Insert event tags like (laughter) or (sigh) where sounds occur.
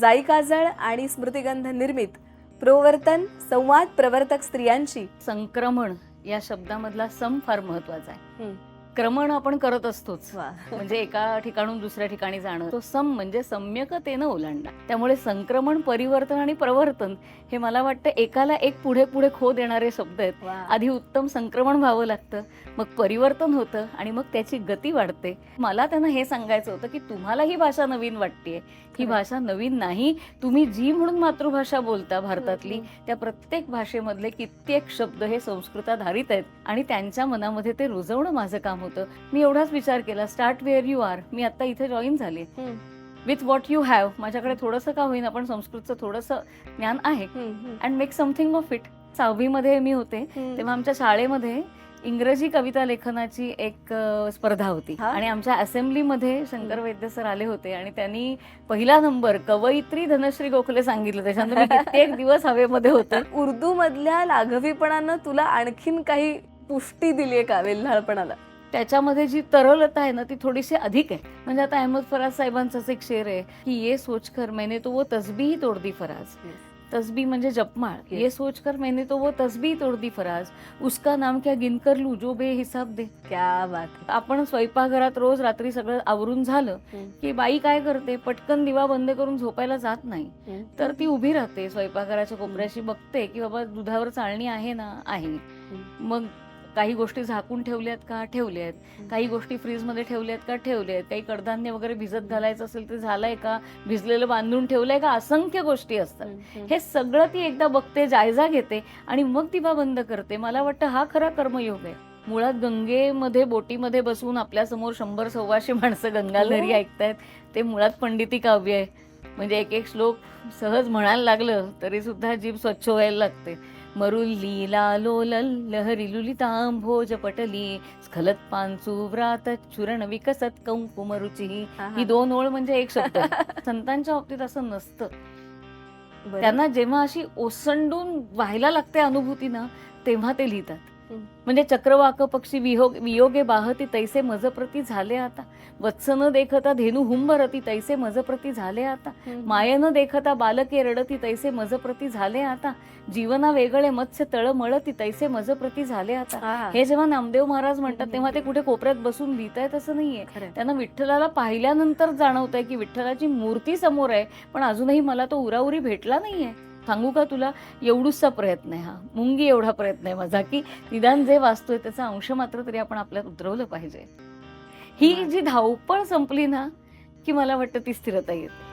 जाई काजळ आणि स्मृतिगंध निर्मित प्रवर्तन संवाद प्रवर्तक स्त्रियांची संक्रमण या शब्दामधला सम फार महत्त्वाचा आहे. क्रमण आपण करत असतोच. वा. म्हणजे एका ठिकाणून दुसऱ्या ठिकाणी जाणं. तो सम म्हणजे सम्यकतेनं ओलांडा त्यामुळे संक्रमण परिवर्तन आणि प्रवर्तन हे मला वाटतं एकाला एक पुढे पुढे खो देणारे शब्द आहेत. आधी उत्तम संक्रमण व्हावं लागतं मग परिवर्तन होतं आणि मग त्याची गती वाढते. मला त्यांना हे सांगायचं होतं की तुम्हाला ही भाषा नवीन वाटतेय. ही. भाषा नवीन नाही. तुम्ही जी म्हणून मातृभाषा बोलता भारतातली त्या प्रत्येक भाषेमधले कित्येक शब्द हे संस्कृताधारित आहेत आणि त्यांच्या मनामध्ये ते रुजवणं माझं काम होतं. मी एवढाच विचार केला स्टार्ट वेअर यू आर मी आता इथे जॉईन झाले. विथ व्हॉट यू हॅव माझ्याकडे थोडंसं का होईना पण संस्कृतचं थोडंसं ज्ञान आहे. And make something of it सहावीमध्ये मी होते. तेव्हा आमच्या शाळेमध्ये इंग्रजी कविता लेखनाची एक स्पर्धा होती? आणि आमच्या असेंब्लीमध्ये शंकर वैद्य सर आले होते आणि त्यांनी पहिला नंबर कवयित्री धनश्री गोखले सांगितलं. त्याच्यानंतर (laughs) कित्येक दिवस हवेमध्ये होते. उर्दू मधल्या लाघवीपणानं तुला आणखीन काही पुष्टी दिलीये का वेल्हाळपणाला? त्याच्यामध्ये जी तरलता आहे ना ती थोडीशी अधिक आहे. म्हणजे आता अहमद फराज साहेबांचाच एक शेर आहे की ये सोचकर मैंने तो वो तसबी तोड़ दी फराज. तसबी म्हणजे जपमाळ. ये सोचकर मैंने तो वो तसबी तोड़ दी फराज. उसका नाम क्या गिनकर लू जो बेहिसाब दे. क्या बात आपण स्वयंपाकघरात रोज रात्री सगळं आवरून झालं. की बाई काय करते? पटकन दिवा बंद करून झोपायला जात नाही. तर ती उभी राहते स्वयंपाकघराच्या कोपऱ्याशी बघते की बाबा दुधावर चाळणी आहे ना आहे. मग काही गोष्टी झाकून ठेवल्यात का? ठेवल्यात. काही गोष्टी फ्रीजमध्ये ठेवल्यात का? ठेवल्यात. काही कडधान्य वगैरे भिजत घालायचं असेल तर झालंय का? भिजलेलं बांधून ठेवलंय का? असंख्य गोष्टी असतात. हं, सगळं ती एकदा बघते जायजा घेते आणि मग दिवा बंद करते. मला वाटतं हा खरा कर्मयोग आहे. मुळात गंगेमध्ये बोटीमध्ये बसून आपल्यासमोर शंभर सव्वाशे माणसं गंगालहरी हो. ऐकतायत. ते मुळात पंडिती काव्य आहे. म्हणजे एक एक श्लोक सहज म्हणायला लागलं तरी सुद्धा जीभ स्वच्छ व्हायला लागते. मरुल्ली लालोलल लहरी लुलितांभोज पटली स्खलत पांचू व्रात चूर्ण विकसत कंकुमरुची हा, दोन ओळ म्हणजे एक शब्द (laughs) संतांच्या बाबतीत असं नसतं. त्यांना जेव्हा अशी ओसंडून व्हायला लागते अनुभूती ना तेव्हा ते लिहितात. म्हणजे चक्रवाक पक्षी वियोग वियोगे बाहती तैसे मजप्रती झाले आता. वत्स न देखता धेनू हुंबरती तैसे मजप्रती झाले आता. माये न देखता बालके रडती तैसे मजप्रती झाले आता. जीवना वेगळे मत्स्य तळमळती तैसे मजप्रती झाले आता. हा, जेव्हा नामदेव महाराज म्हणतात तेव्हा ते कुठे कोपऱ्यात बसून लिहितायत असं नाहीये. त्यांना विठ्ठलाला पाहिल्यानंतर जाणवत आहे की विठ्ठलाची मूर्ती समोर आहे पण अजूनही मला तो उराउरी भेटला नाहीये. सांगू का तुला? एवढूसा प्रयत्न आहे हा. मुंगी एवढा प्रयत्न आहे माझा की निदान जे वाचतोय त्याचा अंश मात्र तरी आपण आपल्यात उतरवलं पाहिजे. ही जी धावपळ संपली ना की मला वाटतं ती स्थिरता येते.